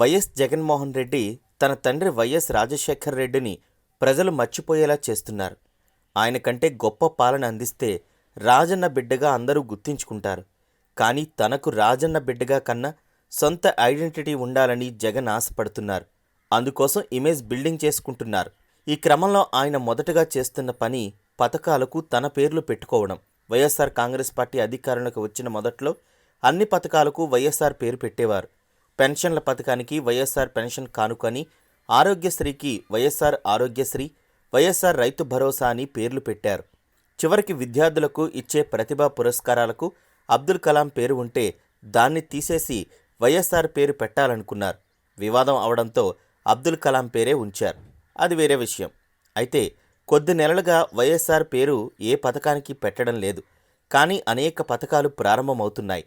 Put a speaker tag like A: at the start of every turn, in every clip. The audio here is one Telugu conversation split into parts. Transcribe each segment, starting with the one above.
A: వైఎస్ జగన్మోహన్ రెడ్డి తన తండ్రి వైఎస్ రాజశేఖర్ రెడ్డిని ప్రజలు మర్చిపోయేలా చేస్తున్నారు. ఆయన కంటే గొప్ప పాలన అందిస్తే రాజన్న బిడ్డగా అందరూ గుర్తించుకుంటారు. కానీ తనకు రాజన్న బిడ్డగా కన్నా సొంత ఐడెంటిటీ ఉండాలని జగన్ ఆశపడుతున్నారు. అందుకోసం ఇమేజ్ బిల్డింగ్ చేసుకుంటున్నారు. ఈ క్రమంలో ఆయన మొదటగా చేస్తున్న పని పథకాలకు తన పేర్లు పెట్టుకోవడం. వైఎస్ఆర్ కాంగ్రెస్ పార్టీ అధికారంలోకి వచ్చిన మొదట్లో అన్ని పథకాలకు వైఎస్ఆర్ పేరు పెట్టేవారు. పెన్షన్ల పథకానికి వైఎస్ఆర్ పెన్షన్ కానుకని ఆరోగ్యశ్రీకి వైఎస్ఆర్ ఆరోగ్యశ్రీ వైఎస్ఆర్ రైతు భరోసా అని పేర్లు పెట్టారు. చివరికి విద్యార్థులకు ఇచ్చే ప్రతిభా పురస్కారాలకు అబ్దుల్ కలాం పేరు ఉంటే దాన్ని తీసేసి వైఎస్ఆర్ పేరు పెట్టాలనుకున్నారు. వివాదం అవడంతో అబ్దుల్ కలాం పేరే ఉంచారు. అది వేరే విషయం. అయితే కొద్ది నెలలుగా వైఎస్ఆర్ పేరు ఏ పథకానికి పెట్టడం లేదు. కానీ అనేక పథకాలు ప్రారంభమవుతున్నాయి.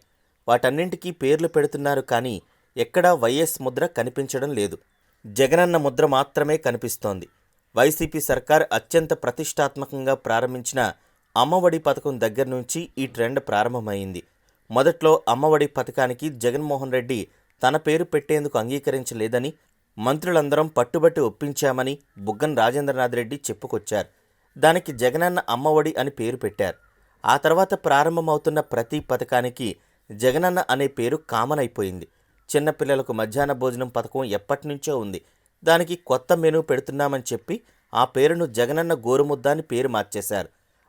A: వాటన్నింటికీ పేర్లు పెడుతున్నారు కానీ ఎక్కడా వైఎస్ ముద్ర కనిపించడం లేదు. జగనన్న ముద్ర మాత్రమే కనిపిస్తోంది. వైసీపీ సర్కార్ అత్యంత ప్రతిష్టాత్మకంగా ప్రారంభించిన అమ్మఒడి పథకం దగ్గర నుంచి ఈ ట్రెండ్ ప్రారంభమైంది. మొదట్లో అమ్మఒడి పథకానికి జగన్మోహన్ రెడ్డి తన పేరు పెట్టేందుకు అంగీకరించలేదని మంత్రులందరం పట్టుబట్టి ఒప్పించామని బుగ్గన్ రాజేంద్రనాథ్ రెడ్డి చెప్పుకొచ్చారు. దానికి జగనన్న అమ్మఒడి అని పేరు పెట్టారు. ఆ తర్వాత ప్రారంభమవుతున్న ప్రతి పథకానికి జగనన్న అనే పేరు కామన్ అయిపోయింది. చిన్నపిల్లలకు మధ్యాహ్న భోజనం పథకం ఎప్పటి నుంచో ఉంది. దానికి కొత్త మెనూ పెడుతున్నామని చెప్పి ఆ పేరును జగనన్న గోరుముద్ద అని పేరు మార్చేశారు.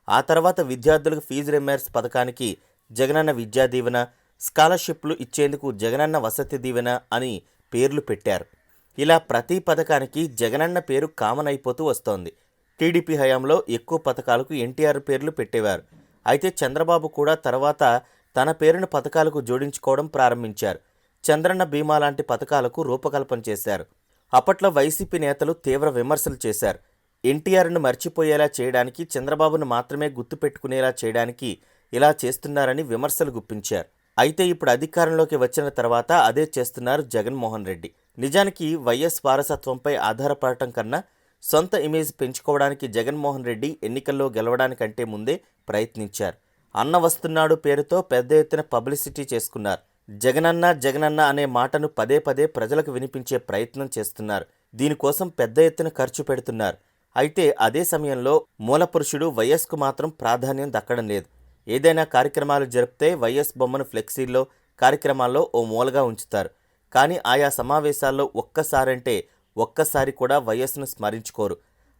A: ఆ తర్వాత విద్యార్థులకు ఫీజు రిమేర్స్ పథకానికి జగనన్న విద్యా దీవెన స్కాలర్షిప్లు ఇచ్చేందుకు జగనన్న వసతి దీవెన అని పేర్లు పెట్టారు. ఇలా ప్రతి పథకానికి జగనన్న పేరు కామన్ అయిపోతూ వస్తోంది. టీడీపీ హయాంలో ఎక్కువ పథకాలకు ఎన్టీఆర్ పేర్లు పెట్టేవారు. అయితే చంద్రబాబు కూడా తర్వాత తన పేరును పథకాలకు జోడించుకోవడం ప్రారంభించారు. చంద్రన్న బీమా లాంటి పథకాలకు రూపకల్పన చేశారు. అప్పట్లో వైసీపీ నేతలు తీవ్ర విమర్శలు చేశారు. ఎన్టీఆర్ను మర్చిపోయేలా చేయడానికి చంద్రబాబును మాత్రమే గుర్తుపెట్టుకునేలా చేయడానికి ఇలా చేస్తున్నారని విమర్శలు గుప్పించారు. అయితే ఇప్పుడు అధికారంలోకి వచ్చిన తర్వాత అదే చేస్తున్నారు జగన్మోహన్ రెడ్డి. నిజానికి వైఎస్ వారసత్వంపై ఆధారపడటం కన్నా సొంత ఇమేజ్ పెంచుకోవడానికి జగన్మోహన్ రెడ్డి ఎన్నికల్లో గెలవడానికంటే ముందే ప్రయత్నించారు. అన్న వస్తున్నాడు పేరుతో పెద్ద ఎత్తున పబ్లిసిటీ చేసుకున్నారు. జగనన్న జగనన్న అనే మాటను పదే పదే ప్రజలకు వినిపించే ప్రయత్నం చేస్తున్నారు. దీనికోసం పెద్ద ఎత్తున ఖర్చు పెడుతున్నారు. అయితే అదే సమయంలో మూలపురుషుడు వైఎస్కు మాత్రం ప్రాధాన్యం దక్కడం లేదు. ఏదైనా కార్యక్రమాలు జరిపితే వైఎస్ బొమ్మను ఫ్లెక్సీల్లో కార్యక్రమాల్లో ఓ మూలగా ఉంచుతారు. కానీ ఆయా సమావేశాల్లో ఒక్కసారంటే ఒక్కసారి కూడా వైఎస్ను స్మరించుకోరు.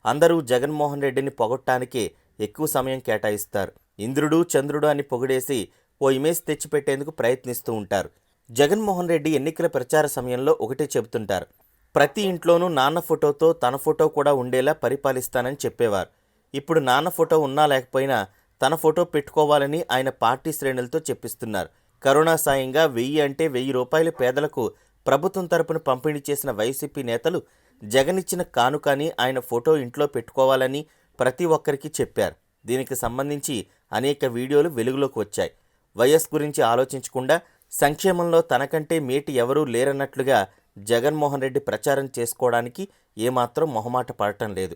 A: అందరూ జగన్మోహన్ రెడ్డిని పొగొట్టానికే ఎక్కువ సమయం కేటాయిస్తారు. ఇంద్రుడు చంద్రుడు అని పొగిడేసి ఓ ఇమేజ్ తెచ్చిపెట్టేందుకు ప్రయత్నిస్తూ ఉంటారు. జగన్మోహన్ రెడ్డి ఎన్నికల ప్రచార సమయంలో ఒకటే చెబుతుంటారు. ప్రతి ఇంట్లోనూ నాన్న ఫోటోతో తన ఫోటో కూడా ఉండేలా పరిపాలిస్తానని చెప్పేవారు. ఇప్పుడు నాన్న ఫోటో ఉన్నా లేకపోయినా తన ఫోటో పెట్టుకోవాలని ఆయన పార్టీ శ్రేణులతో చెప్పిస్తున్నారు. కరోనా సాయంగా వెయ్యి అంటే వెయ్యి రూపాయలు పేదలకు ప్రభుత్వం తరపున పంపిణీ చేసిన వైసీపీ నేతలు జగన్ ఇచ్చిన కానుకని ఆయన ఫోటో ఇంట్లో పెట్టుకోవాలని ప్రతి ఒక్కరికి చెప్పారు. దీనికి సంబంధించి అనేక వీడియోలు వెలుగులోకి వచ్చాయి. వైఎస్ గురించి ఆలోచించకుండా సంక్షేమంలో తనకంటే మేటి ఎవరూ లేరన్నట్లుగా జగన్మోహన్ రెడ్డి ప్రచారం చేసుకోవడానికి ఏమాత్రం మొహమాట పడటం లేదు.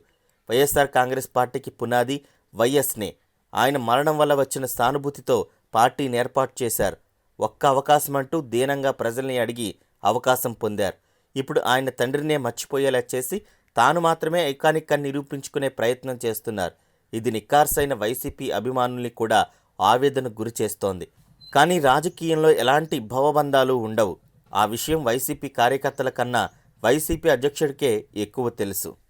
A: వైఎస్ఆర్ కాంగ్రెస్ పార్టీకి పునాది వైఎస్నే. ఆయన మరణం వల్ల వచ్చిన సానుభూతితో పార్టీని ఏర్పాటు చేశారు. ఒక్క అవకాశం అంటూ దీనంగా ప్రజల్ని అడిగి అవకాశం పొందారు. ఇప్పుడు ఆయన తండ్రినే మర్చిపోయేలా చేసి తాను మాత్రమే ఐకానిక్ అని నిరూపించుకునే ప్రయత్నం చేస్తున్నారు. ఇది నిక్కార్సైన వైసీపీ అభిమానుల్ని కూడా ఆవేదన గురి చేస్తోంది. కానీ రాజకీయంలో ఎలాంటి భవబంధాలు ఉండవు. ఆ విషయం వైసీపీ కార్యకర్తల కన్నా వైసీపీ అధ్యక్షుడికే ఎక్కువ తెలుసు.